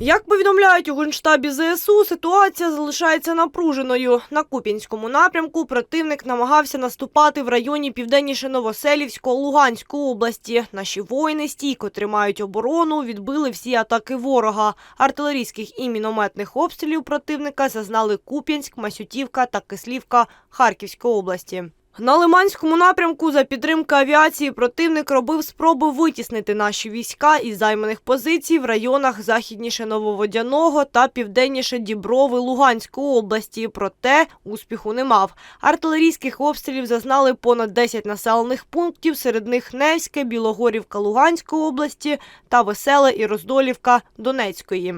Як повідомляють у генштабі ЗСУ, ситуація залишається напруженою. На Куп'янському напрямку противник намагався наступати в районі південніше Новоселівського Луганської області. Наші воїни стійко тримають оборону, відбили всі атаки ворога. Артилерійських і мінометних обстрілів противника зазнали Куп'янськ, Масютівка та Кислівка Харківської області. На Лиманському напрямку за підтримки авіації противник робив спроби витіснити наші війська із займаних позицій в районах західніше Нововодяного та південніше Діброви Луганської області. Проте успіху не мав. Артилерійських обстрілів зазнали понад 10 населених пунктів, серед них Невське, Білогорівка Луганської області та Веселе і Роздолівка Донецької.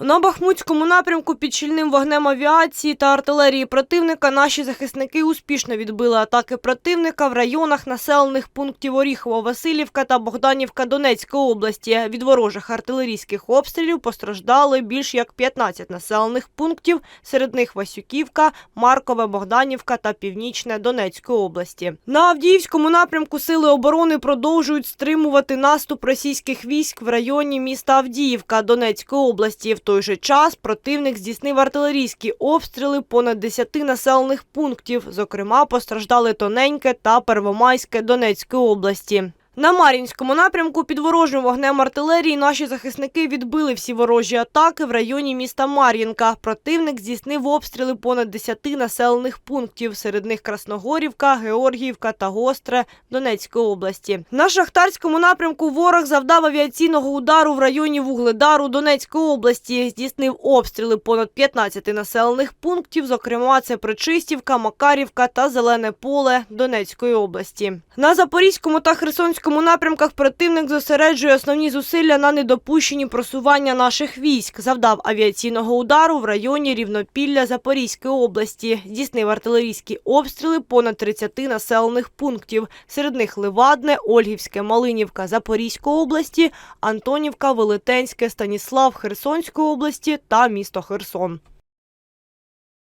На Бахмутському напрямку під щільним вогнем авіації та артилерії противника наші захисники успішно відбили атаки противника в районах населених пунктів Оріхово-Василівка та Богданівка Донецької області. Від ворожих артилерійських обстрілів постраждали більш як 15 населених пунктів, серед них Васюківка, Маркове, Богданівка та Північне Донецької області. На Авдіївському напрямку сили оборони продовжують стримувати наступ російських військ в районі міста Авдіївка Донецької області. Той же час противник здійснив артилерійські обстріли понад 10 населених пунктів. Зокрема, постраждали Тоненьке та Первомайське Донецької області. На Мар'їнському напрямку під ворожим вогнем артилерії наші захисники відбили всі ворожі атаки в районі міста Мар'їнка. Противник здійснив обстріли понад 10 населених пунктів, серед них Красногорівка, Георгіївка та Гостре Донецької області. На Шахтарському напрямку ворог завдав авіаційного удару в районі Вугледару Донецької області. Здійснив обстріли понад 15 населених пунктів, зокрема це Причистівка, Макарівка та Зелене поле Донецької області. На Запорізькому та Херсонському напрямках противник зосереджує основні зусилля на недопущенні просування наших військ. Завдав авіаційного удару в районі Рівнопілля Запорізької області. Здійснив артилерійські обстріли понад 30 населених пунктів. Серед них Левадне, Ольгівське, Малинівка Запорізької області, Антонівка, Велетенське, Станіслав Херсонської області та місто Херсон.